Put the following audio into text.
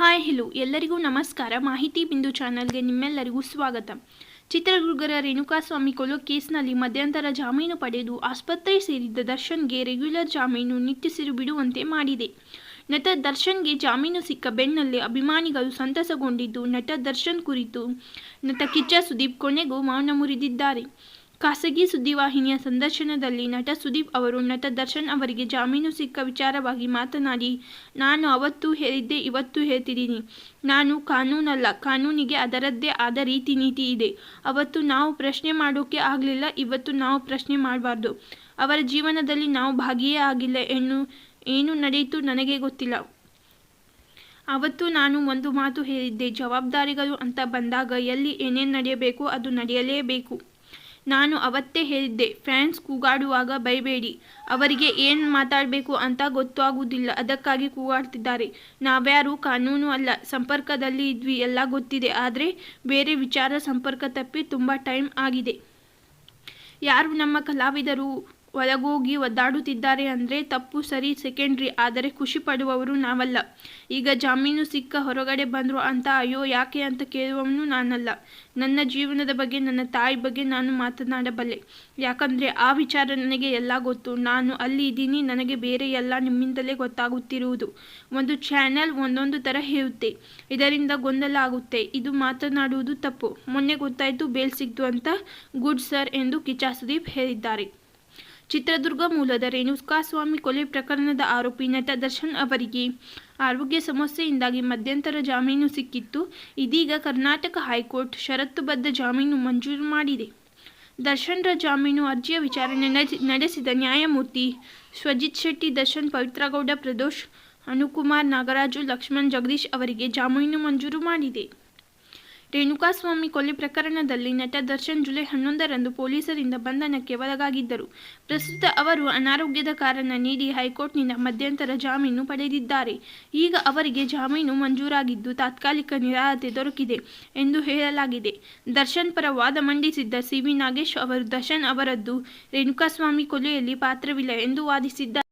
Hi hello ಎಲ್ಲರಿಗೂ ನಮಸ್ಕಾರ. ಮಾಹಿತಿ ಬಿಂದು ಚಾನಲ್ಗೆ ನಿಮ್ಮೆಲ್ಲರಿಗೂ ಸ್ವಾಗತ. ಚಿತ್ರದುರ್ಗರ ರೇಣುಕಾಸ್ವಾಮಿ ಕೊಲೆ ಕೇಸ್ನಲ್ಲಿ ಮಧ್ಯಂತರ ಜಾಮೀನು ಪಡೆದು ಆಸ್ಪತ್ರೆ ಸೇರಿದ್ದ ದರ್ಶನ್ಗೆ ರೆಗ್ಯುಲರ್ ಜಾಮೀನು ನಿಟ್ಟುಸಿರು ಬಿಡುವಂತೆ ಮಾಡಿದೆ. ನಟ ದರ್ಶನ್ಗೆ ಜಾಮೀನು ಸಿಕ್ಕ ಬೆನ್ನಲ್ಲೇ ಅಭಿಮಾನಿಗಳು ಸಂತಸಗೊಂಡಿದ್ದು, ನಟ ದರ್ಶನ್ ಕುರಿತು ನಟ ಕಿಚ್ಚ ಸುದೀಪ್ ಕೊನೆಗೂ ಮೌನ ಮುರಿದಿದ್ದಾರೆ. ಖಾಸಗಿ ಸುದ್ದಿವಾಹಿನಿಯ ಸಂದರ್ಶನದಲ್ಲಿ ನಟ ಸುದೀಪ್ ಅವರು, ನಟ ದರ್ಶನ್ ಅವರಿಗೆ ಜಾಮೀನು ಸಿಕ್ಕ ವಿಚಾರವಾಗಿ ಮಾತನಾಡಿ, ನಾನು ಅವತ್ತು ಹೇಳಿದ್ದೆ ಇವತ್ತು ಹೇಳ್ತಿದ್ದೀನಿ. ನಾನು ಕಾನೂನಲ್ಲ, ಕಾನೂನಿಗೆ ಅದರದ್ದೇ ಆದ ರೀತಿ ನೀತಿ ಇದೆ. ಅವತ್ತು ನಾವು ಪ್ರಶ್ನೆ ಮಾಡೋಕೆ ಆಗಲಿಲ್ಲ, ಇವತ್ತು ನಾವು ಪ್ರಶ್ನೆ ಮಾಡಬಾರ್ದು. ಅವರ ಜೀವನದಲ್ಲಿ ನಾವು ಭಾಗಿಯೇ ಆಗಿಲ್ಲ. ಎನ್ನು ಏನು ನಡೆಯಿತು ನನಗೆ ಗೊತ್ತಿಲ್ಲ. ಅವತ್ತು ನಾನು ಒಂದು ಮಾತು ಹೇಳಿದ್ದೆ, ಜವಾಬ್ದಾರಿಗಳು ಅಂತ ಬಂದಾಗ ಎಲ್ಲಿ ಏನೇನು ನಡೆಯಬೇಕು ಅದು ನಡೆಯಲೇಬೇಕು. ನಾನು ಅವತ್ತೇ ಹೇಳಿದ್ದೆ ಫ್ಯಾನ್ಸ್ ಕೂಗಾಡುವಾಗ ಬೈಬೇಡಿ. ಅವರಿಗೆ ಏನು ಮಾತಾಡಬೇಕು ಅಂತ ಗೊತ್ತಾಗುವುದಿಲ್ಲ, ಅದಕ್ಕಾಗಿ ಕೂಗಾಡ್ತಿದ್ದಾರೆ. ನಾವ್ಯಾರು ಕಾನೂನು ಅಲ್ಲ, ಸಂಪರ್ಕದಲ್ಲಿ ಇದ್ವಿ, ಎಲ್ಲ ಗೊತ್ತಿದೆ. ಆದರೆ ಬೇರೆ ವಿಚಾರ, ಸಂಪರ್ಕ ತಪ್ಪಿ ತುಂಬ ಟೈಮ್ ಆಗಿದೆ. ಯಾರು ನಮ್ಮ ಕಲಾವಿದರು ಒಳಗೋಗಿ ಒದ್ದಾಡುತ್ತಿದ್ದಾರೆ ಅಂದರೆ ತಪ್ಪು ಸರಿ ಸೆಕೆಂಡ್ರಿ, ಆದರೆ ಖುಷಿ ಪಡುವವರು ನಾವಲ್ಲ. ಈಗ ಜಾಮೀನು ಸಿಕ್ಕ ಹೊರಗಡೆ ಬಂದರು ಅಂತ ಅಯ್ಯೋ ಯಾಕೆ ಅಂತ ಕೇಳುವವನು ನಾನಲ್ಲ. ನನ್ನ ಜೀವನದ ಬಗ್ಗೆ, ನನ್ನ ತಾಯಿ ಬಗ್ಗೆ ನಾನು ಮಾತನಾಡಬಲ್ಲೆ. ಯಾಕಂದರೆ ಆ ವಿಚಾರ ನನಗೆ ಎಲ್ಲ ಗೊತ್ತು. ನಾನು ಅಲ್ಲಿ ಇದ್ದೀನಿ, ನನಗೆ ಬೇರೆ ಎಲ್ಲ ನಿಮ್ಮಿಂದಲೇ ಗೊತ್ತಾಗುತ್ತಿರುವುದು. ಒಂದು ಚಾನೆಲ್ ಒಂದೊಂದು ಥರ ಹೇಳುತ್ತೆ. ಇದರಿಂದ ಗೊಂದಲ ಆಗುತ್ತೆ. ಇದು ಮಾತನಾಡುವುದು ತಪ್ಪು. ಮೊನ್ನೆ ಗೊತ್ತಾಯಿತು, ಬೇಲ್ ಸಿಕ್ತು ಅಂತ ಗುಡ್ ಸರ್ ಎಂದು ಕಿಚಾ ಸುದೀಪ್ ಹೇಳಿದ್ದಾರೆ. ಚಿತ್ರದುರ್ಗ ಮೂಲದ ರೇಣುಕಾಸ್ವಾಮಿ ಕೊಲೆ ಪ್ರಕರಣದ ಆರೋಪಿ ನಟ ದರ್ಶನ್ ಅವರಿಗೆ ಆರೋಗ್ಯ ಸಮಸ್ಯೆಯಿಂದಾಗಿ ಮಧ್ಯಂತರ ಜಾಮೀನು ಸಿಕ್ಕಿತ್ತು. ಇದೀಗ ಕರ್ನಾಟಕ ಹೈಕೋರ್ಟ್ ಷರತ್ತುಬದ್ಧ ಜಾಮೀನು ಮಂಜೂರು ಮಾಡಿದೆ. ದರ್ಶನ್ರ ಜಾಮೀನು ಅರ್ಜಿಯ ವಿಚಾರಣೆ ನಡೆಸಿ- ನಡೆಸಿದ ನ್ಯಾಯಮೂರ್ತಿ ಸ್ವಜಿತ್ ಶೆಟ್ಟಿ, ದರ್ಶನ್ ಪವಿತ್ರಗೌಡ ಪ್ರದೋಷ್, ಅನುಕುಮಾರ್ ನಾಗರಾಜು, ಲಕ್ಷ್ಮಣ್ ಜಗದೀಶ್ ಅವರಿಗೆ ಜಾಮೀನು ಮಂಜೂರು ಮಾಡಿದೆ. ರೇಣುಕಾಸ್ವಾಮಿ ಕೊಲೆ ಪ್ರಕರಣದಲ್ಲಿ ನಟ ದರ್ಶನ್ ಜುಲೈ ಹನ್ನೊಂದರಂದು ಪೊಲೀಸರಿಂದ ಬಂಧನಕ್ಕೆ ಒಳಗಾಗಿದ್ದರು. ಪ್ರಸ್ತುತ ಅವರು ಅನಾರೋಗ್ಯದ ಕಾರಣ ನೀಡಿ ಹೈಕೋರ್ಟ್ನಿಂದ ಮಧ್ಯಂತರ ಜಾಮೀನು ಪಡೆದಿದ್ದಾರೆ. ಈಗ ಅವರಿಗೆ ಜಾಮೀನು ಮಂಜೂರಾಗಿದ್ದು ತಾತ್ಕಾಲಿಕ ನಿರಾಹತೆ ದೊರಕಿದೆ ಎಂದು ಹೇಳಲಾಗಿದೆ. ದರ್ಶನ್ ಪರ ವಾದ ಮಂಡಿಸಿದ್ದ ಸಿವಿ ನಾಗೇಶ್ ಅವರು ದರ್ಶನ್ ಅವರದ್ದು ರೇಣುಕಾಸ್ವಾಮಿ ಕೊಲೆಯಲ್ಲಿ ಪಾತ್ರವಿಲ್ಲ ಎಂದು ವಾದಿಸಿದ್ದಾರೆ.